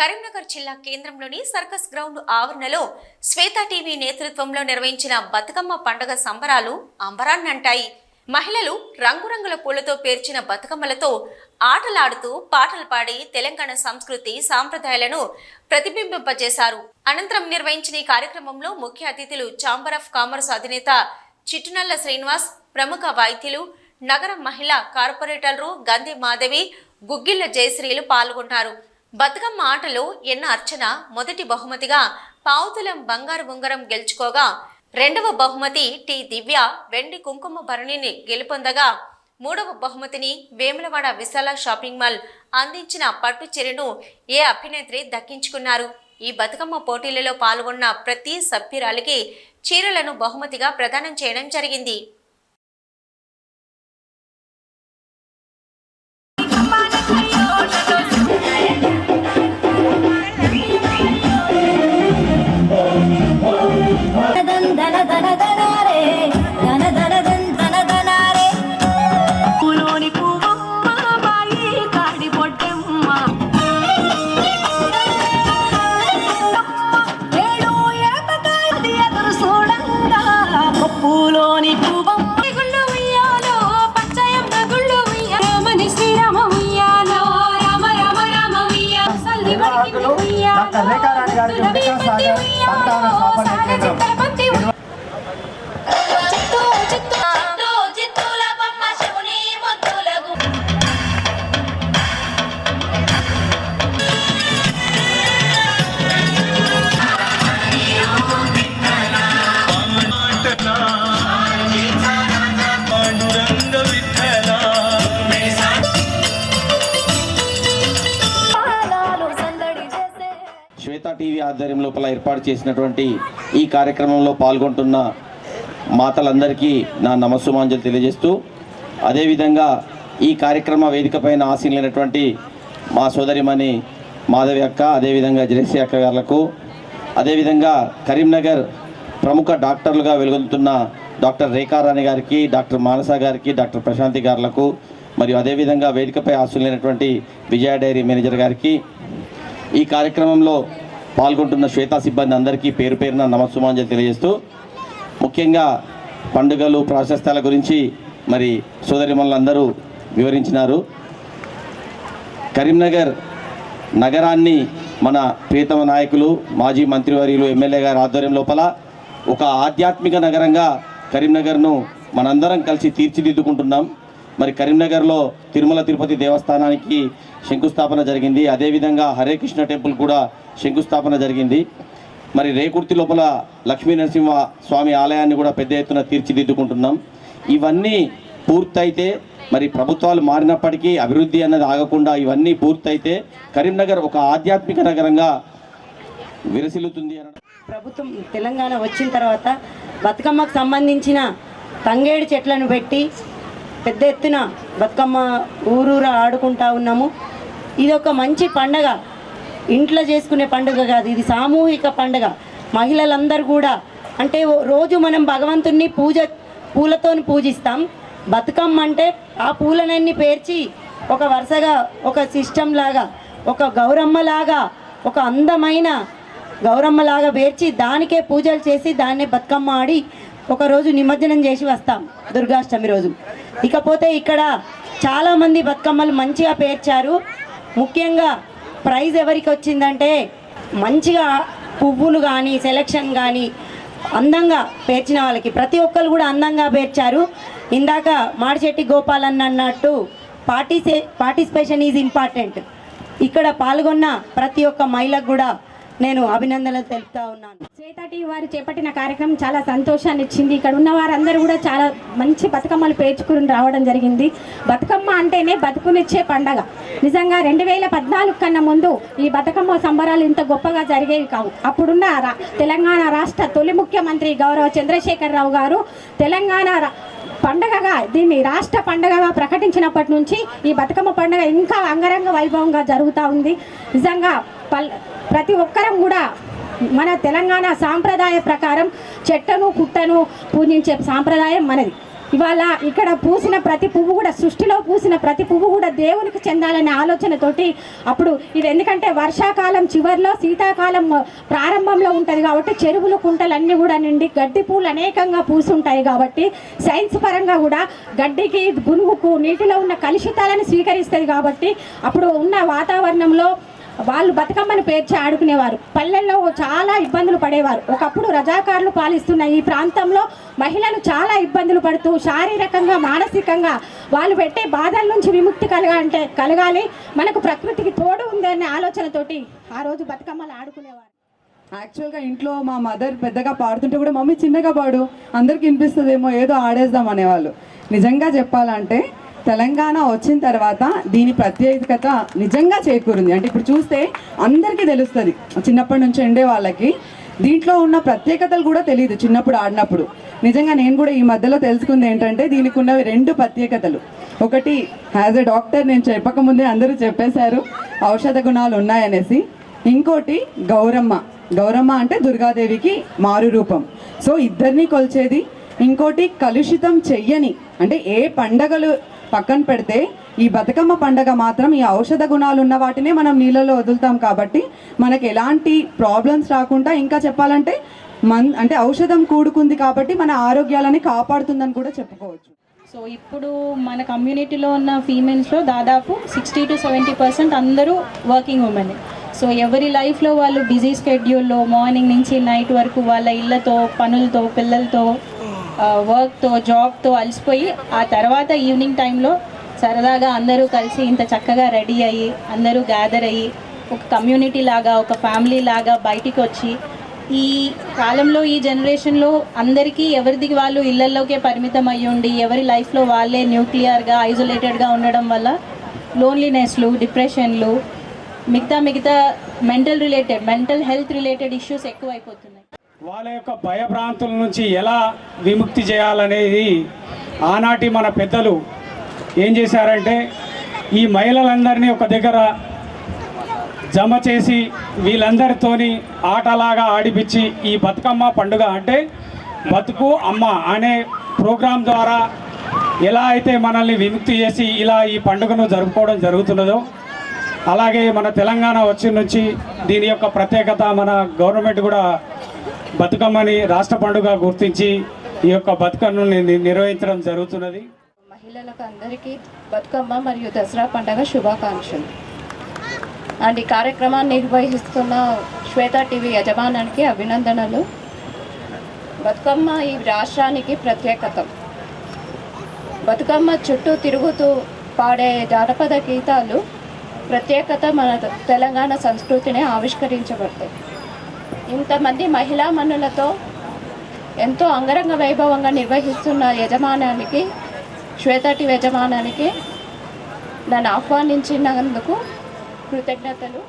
కరీంనగర్ జిల్లా కేంద్రంలోని circus ground ఆవరణలో శ్వేత టీవీ నేతృత్వంలో నిర్వహించిన బతుకమ్మ పండుగ సంబరాలు అంబరాన్నంటాయి. మహిళలు రంగురంగుల పూలతో పేర్చిన బతుకమ్మలతో ఆటలాడుతూ పాటలు పాడి తెలంగాణ సంస్కృతి సాంప్రదాయాలను ప్రతిబింబింపజేశారు. అనంతరం నిర్వహించిన ఈ కార్యక్రమంలో ముఖ్య అతిథులు ఛాంబర్ ఆఫ్ కామర్స్ అధినేత చిట్టునల్ల శ్రీనివాస్ ప్రముఖ వైద్యులు నగర మహిళా కార్పొరేటర్లు గంధి మాధవి గుగ్గిళ్ళ జయశ్రీలు పాల్గొన్నారు. బతుకమ్మ ఆటలో ఎన్న అర్చన మొదటి బహుమతిగా పావుతులం బంగారు ఉంగరం గెలుచుకోగా రెండవ బహుమతి టి దివ్య వెండి కుంకుమ భరణిని గెలుపొందగా మూడవ బహుమతిని వేములవాడ విశాల షాపింగ్ మాల్ అందించిన పట్టు చీరను ఏ అభినేత్రి దక్కించుకున్నారు? ఈ బతుకమ్మ పోటీలలో పాల్గొన్న ప్రతి సభ్యురాలికి చీరలను బహుమతిగా ప్రదానం చేయడం జరిగింది. วิ ఆధ్వర్యం లోపల ఏర్పాటు చేసినటువంటి ఈ కార్యక్రమంలో పాల్గొంటున్న మాతలందరికీ నా నమస్సుమాంజలు తెలియజేస్తూ అదేవిధంగా ఈ కార్యక్రమ వేదికపైన ఆశీలైనటువంటి మా సోదరిమణి మాధవి అక్క అదేవిధంగా జయశ్రీ అక్క గారులకు అదేవిధంగా కరీంనగర్ ప్రముఖ డాక్టర్లుగా వెలుగొందుతున్న డాక్టర్ రేఖారాణి గారికి డాక్టర్ మానస గారికి డాక్టర్ ప్రశాంతి గారులకు మరియు అదేవిధంగా వేదికపై ఆశీలైనటువంటి విజయ డైరీ మేనేజర్ గారికి ఈ కార్యక్రమంలో పాల్గొంటున్న శ్వేతా సిబ్బంది అందరికీ పేరు పేరున నమస్సుమాంజలి తెలియజేస్తూ ముఖ్యంగా పండుగలు ప్రాశస్త్యాల గురించి మరి సోదరిమణులందరూ వివరించినారు. కరీంనగర్ నగరాన్ని మన ప్రియతమ నాయకులు మాజీ మంత్రివర్యులు ఎమ్మెల్యే గారి ఆధ్వర్యం లోపల ఒక ఆధ్యాత్మిక నగరంగా కరీంనగర్ను మనందరం కలిసి తీర్చిదిద్దుకుంటున్నాం. మరి కరీంనగర్లో తిరుమల తిరుపతి దేవస్థానానికి శంకుస్థాపన జరిగింది. అదేవిధంగా హరే కృష్ణ టెంపుల్ కూడా శంకుస్థాపన జరిగింది. మరి రేకుర్తి లోపల లక్ష్మీ నరసింహ స్వామి ఆలయాన్ని కూడా పెద్ద ఎత్తున తీర్చిదిద్దుకుంటున్నాం. ఇవన్నీ పూర్తయితే మరి ప్రభుత్వాలు మారినప్పటికీ అభివృద్ధి అన్నది ఆగకుండా ఇవన్నీ పూర్తయితే కరీంనగర్ ఒక ఆధ్యాత్మిక నగరంగా విరసిల్లుతుంది అనడం ప్రభుత్వం తెలంగాణ వచ్చిన తర్వాత బతుకమ్మకు సంబంధించిన తంగేడు చెట్లను పెట్టి పెద్ద ఎత్తున బతుకమ్మ ఊరూరా ఆడుకుంటా ఉన్నాము. ఇది ఒక మంచి పండగ. ఇంట్లో చేసుకునే పండుగ కాదు ఇది సామూహిక పండుగ. మహిళలందరూ కూడా అంటే రోజు మనం భగవంతుణ్ణి పూజ పూలతోని పూజిస్తాం. బతుకమ్మ అంటే ఆ పూలనన్నీ పేర్చి ఒక వరుసగా ఒక సిస్టమ్ లాగా ఒక గౌరమ్మ లాగా ఒక అందమైన గౌరమ్మలాగా పేర్చి దానికే పూజలు చేసి దాన్నే బతుకమ్మ ఆడి ఒకరోజు నిమజ్జనం చేసి వస్తాం దుర్గాష్టమి రోజు. ఇకపోతే ఇక్కడ చాలామంది బతుకమ్మలు మంచిగా పేర్చారు. ముఖ్యంగా ప్రైజ్ ఎవరికి వచ్చిందంటే మంచిగా పువ్వులు కానీ సెలక్షన్ కానీ అందంగా పేర్చిన వాళ్ళకి. ప్రతి ఒక్కరు కూడా అందంగా పేర్చారు. ఇందాక మాడిశెట్టి గోపాలన్న అన్నట్టు పార్టిసే పార్టిసిపేషన్ ఈజ్ ఇంపార్టెంట్. ఇక్కడ పాల్గొన్న ప్రతి ఒక్క మహిళకు కూడా నేను అభినందనలు తెలుపుతా ఉన్నాను. శ్వేత వారు చేపట్టిన కార్యక్రమం చాలా సంతోషాన్ని ఇచ్చింది. ఇక్కడ ఉన్న వారందరూ కూడా చాలా మంచి బతుకమ్మలు పేర్చుకుని రావడం జరిగింది. బతుకమ్మ అంటేనే బతుకునిచ్చే పండగ. నిజంగా రెండు వేల పద్నాలుగు కన్నా ముందు ఈ బతుకమ్మ సంబరాలు ఇంత గొప్పగా జరిగేవి కావు. అప్పుడున్న రా- తెలంగాణ రాష్ట్ర తొలి ముఖ్యమంత్రి గౌరవ చంద్రశేఖరరావు గారు తెలంగాణ పండగగా దీన్ని రాష్ట్ర పండగగా ప్రకటించినప్పటి నుంచి ఈ బతుకమ్మ పండగ ఇంకా అంగరంగ వైభవంగా జరుగుతూ ఉంది. నిజంగా ప్రతి ఒక్కరం కూడా మన తెలంగాణ సాంప్రదాయ ప్రకారం చెట్టను కుట్టను పూజించే సాంప్రదాయం మనది. ఇవాళ ఇక్కడ పూసిన ప్రతి పువ్వు కూడా సృష్టిలో పూసిన ప్రతి పువ్వు కూడా దేవునికి చెందాలనే ఆలోచనతోటి అప్పుడు ఇది ఎందుకంటే వర్షాకాలం చివరిలో శీతాకాలం ప్రారంభంలో ఉంటుంది కాబట్టి చెరువులు కుంటలు అన్నీ కూడా నిండి గడ్డి పూలు అనేకంగా పూసుంటాయి కాబట్టి సైన్స్ పరంగా కూడా గడ్డికి గునుగుకు నీటిలో ఉన్న కలుషితాలను స్వీకరిస్తుంది కాబట్టి అప్పుడు ఉన్న వాతావరణంలో వాళ్ళు బతుకమ్మను పేర్చి ఆడుకునేవారు. పల్లెల్లో చాలా ఇబ్బందులు పడేవారు. ఒకప్పుడు రజాకారులు పాలిస్తున్న ఈ ప్రాంతంలో మహిళలు చాలా ఇబ్బందులు పడుతూ శారీరకంగా మానసికంగా వాళ్ళు పెట్టే బాధల నుంచి విముక్తి కలగాలంటే కలగాలి. మనకు ప్రకృతికి తోడు ఉందనే ఆలోచనతోటి ఆ రోజు బతుకమ్మలు ఆడుకునేవారు. యాక్చువల్గా ఇంట్లో మా మదర్ పెద్దగా పాడుతుంటే కూడా మమ్మీ చిన్నగా పాడు. అందరికి వినిపిస్తుందేమో ఏదో ఆడేద్దాం అనేవాళ్ళు. నిజంగా చెప్పాలంటే తెలంగాణ వచ్చిన తర్వాత దీని ప్రత్యేకత నిజంగా చేకూరింది. అంటే ఇప్పుడు చూస్తే అందరికీ తెలుస్తుంది. చిన్నప్పటి నుంచి ఉండే వాళ్ళకి దీంట్లో ఉన్న ప్రత్యేకతలు కూడా తెలియదు చిన్నప్పుడు ఆడినప్పుడు. నిజంగా నేను కూడా ఈ మధ్యలో తెలుసుకుంది ఏంటంటే దీనికి ఉన్న రెండు ప్రత్యేకతలు. ఒకటి యాజ్ ఎ డాక్టర్ నేను చెప్పకముందే అందరూ చెప్పేశారు ఔషధ గుణాలు ఉన్నాయనేసి. ఇంకోటి గౌరమ్మ. గౌరమ్మ అంటే దుర్గాదేవికి మారు రూపం. సో ఇద్దరిని కొల్చేది. ఇంకోటి కలుషితం చెయ్యని. అంటే ఏ పండగలు పక్కన పెడితే ఈ బతుకమ్మ పండగ మాత్రం ఈ ఔషధ గుణాలు ఉన్న వాటినే మనం నీళ్ళలో వదులుతాం కాబట్టి మనకి ఎలాంటి ప్రాబ్లమ్స్ రాకుండా ఇంకా చెప్పాలంటే మన్ అంటే ఔషధం కూడుకుంది కాబట్టి మన ఆరోగ్యాలని కాపాడుతుందని కూడా చెప్పుకోవచ్చు. సో ఇప్పుడు మన కమ్యూనిటీలో ఉన్న ఫీమేల్స్లో దాదాపు సిక్స్టీ టు సెవెంటీ పర్సెంట్ అందరూ వర్కింగ్ ఉమెన్ సో ఎవరి లైఫ్లో వాళ్ళు బిజీ స్కెడ్యూల్లో మార్నింగ్ నుంచి నైట్ వరకు వాళ్ళ ఇళ్ళతో పనులతో పిల్లలతో వర్క్తో జాబ్తో అలసిపోయి ఆ తర్వాత ఈవినింగ్ టైంలో సరదాగా అందరూ కలిసి ఇంత చక్కగా రెడీ అయ్యి అందరూ గ్యాదర్ అయ్యి ఒక కమ్యూనిటీ లాగా ఒక ఫ్యామిలీ లాగా బయటికి వచ్చి ఈ కాలంలో ఈ జనరేషన్లో అందరికీ ఎవరిది వాళ్ళు ఇళ్ళలోకే పరిమితం అయ్యి ఉండి ఎవరి లైఫ్లో వాళ్ళే న్యూక్లియర్గా ఐసోలేటెడ్గా ఉండడం వల్ల లోన్లీనెస్లు డిప్రెషన్లు మిగతా మిగతా mental related mental health related issues ఎక్కువైపోతున్నాయి. వాళ్ళ యొక్క భయభ్రాంతుల నుంచి ఎలా విముక్తి చేయాలనేది ఆనాటి మన పెద్దలు ఏం చేశారంటే ఈ మహిళలందరినీ ఒక దగ్గర జమ చేసి వీళ్ళందరితోని ఆటలాగా ఆడిపించి ఈ బతుకమ్మ పండుగ అంటే బతుకు అమ్మ అనే ప్రోగ్రాం ద్వారా ఎలా అయితే మనల్ని విముక్తి చేసి ఇలా ఈ పండుగను జరుపుకోవడం జరుగుతున్నదో అలాగే మన తెలంగాణ వచ్చిన నుంచి దీని యొక్క ప్రత్యేకత మన గవర్నమెంట్ కూడా బతుకమ్మని రాష్ట్ర పండుగ గుర్తించి ఈ యొక్క బతుకమ్మను నిర్వహించడం జరుగుతున్నది. మహిళలకు అందరికీ బతుకమ్మ మరియు దసరా పండుగ శుభాకాంక్షలు. అండ్ ఈ కార్యక్రమాన్ని నిర్వహిస్తున్న శ్వేత టీవీ యజమానానికి అభినందనలు. బతుకమ్మ ఈ రాష్ట్రానికి ప్రత్యేకత. బతుకమ్మ చుట్టూ తిరుగుతూ పాడే జానపద గీతాలు ప్రత్యేకత మన తెలంగాణ సంస్కృతిని ఆవిష్కరించబడతాయి. ఇంతమంది మహిళా మనులతో ఎంతో అంగరంగ వైభవంగా నిర్వహిస్తున్న యజమానానికి శ్వేతటి యజమానానికి నన్ను ఆహ్వానించినందుకు కృతజ్ఞతలు.